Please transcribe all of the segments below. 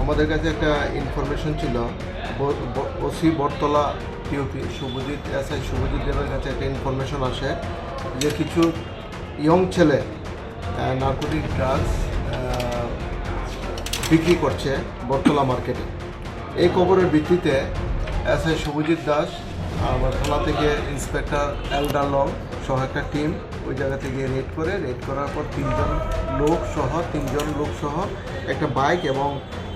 আমাদের কাছে একটা ইনফরমেশন ছিল OC Battala TOP Subhajit S I Subhajit দেবের কাছে একটা ইনফরমেশন আসে যে কিছু ইয়ং ছেলে নার্কোটিক ড্রাগস বিক্রি করছে বটতলা মার্কেটে এই খবরের ভিত্তিতে এস আই শুভজিৎ দাস আমার থানা থেকে ইন্সপেক্টর এলডা লং সহ একটা টিম ওই জায়গা থেকে রেড করে রেড করার পর তিনজন লোক সহ, তিনজন লোক সহ একটা বাইক এবং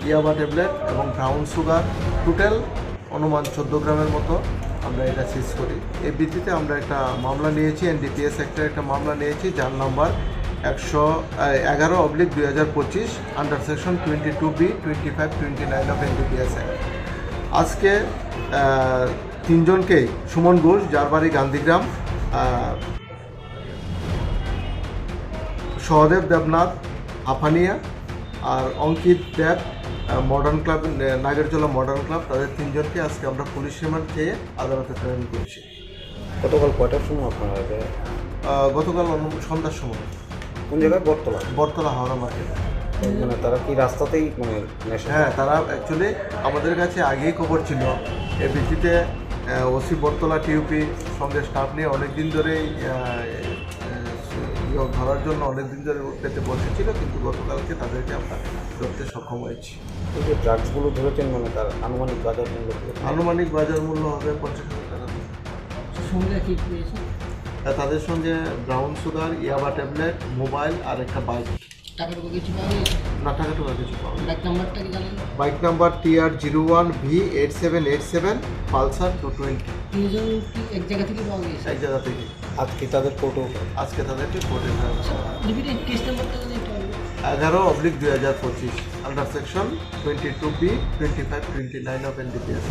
ইয়াবা ট্যাবলেট এবং ব্রাউন সুগার টোটাল অনুমান চোদ্দ গ্রামের মতো আমরা এটা সিজ করি। এই ভিত্তিতে আমরা একটা মামলা নিয়েছি এনডিপিএস একটা একটা মামলা নিয়েছি, যার নাম্বার একশো এগারো অবলিক দুই হাজার পঁচিশ under section twenty two B twenty five twenty nine of NDPS act আজকে তিনজনকেই সুমন ঘোষ যার বাড়ি গান্ধীগ্রাম সহদেব দেবনাথ আফানিয়া আর Ankit Deb modern club Nagerjala modern club তাদের তিনজনকে আজকে আমরা পুলিশ রিমান্ড চেয়ে আদালতে প্রেরণ করেছি। গতকাল কয়টার সময় আপনারা গতকাল সন্ধ্যার সময়। কোন জায়গায়? বটতলা। বরতলা হাওড়া মার্কেট। মানে তারা কি রাস্তাতেই মানে হ্যাঁ তারা অ্যাকচুয়ালি আমাদের কাছে আগেই খবর ছিল। এর ভিত্তিতে ওসি বরতলা টিউপি সঙ্গে স্টাফ নিয়ে অনেক দিন ধরেই ইয়ে ধরার জন্য অনেক দিন ধরে পেতে বসেছিল কিন্তু গতকালকে তাদেরকে আমরা ধরতে সক্ষম হয়েছি। এই যে ড্রাগসগুলো ধরেছেন মানে তার আনুমানিক বাজার মূল্য? আনুমানিক বাজার মূল্য হবে পঞ্চাশ হাজার টাকা। সঙ্গে কি পেয়েছে? আর তাদের সঙ্গে ব্রাউন সুগার ইয়াবা ট্যাবলেট মোবাইল আর একটা বাইক। টাকার উপর কিছু পাওয়া গেছে না টাকা টাকা কিছু পাওয়া ব্যাক নাম্বারটা কি জানেন? Bike number zero one V eight seven eight seven Pulsar two twenty তিনজন কি এক জায়গা থেকে পাওয়া গেছে এক জায়গা থেকে। আজকে তাদের কোর্টেও আজকে তাদেরকে কোর্টে কেস নাম্বারটা? এগারো অবলিক দুই হাজার পঁচিশ under section twenty two B twenty five twenty nine of NDPS.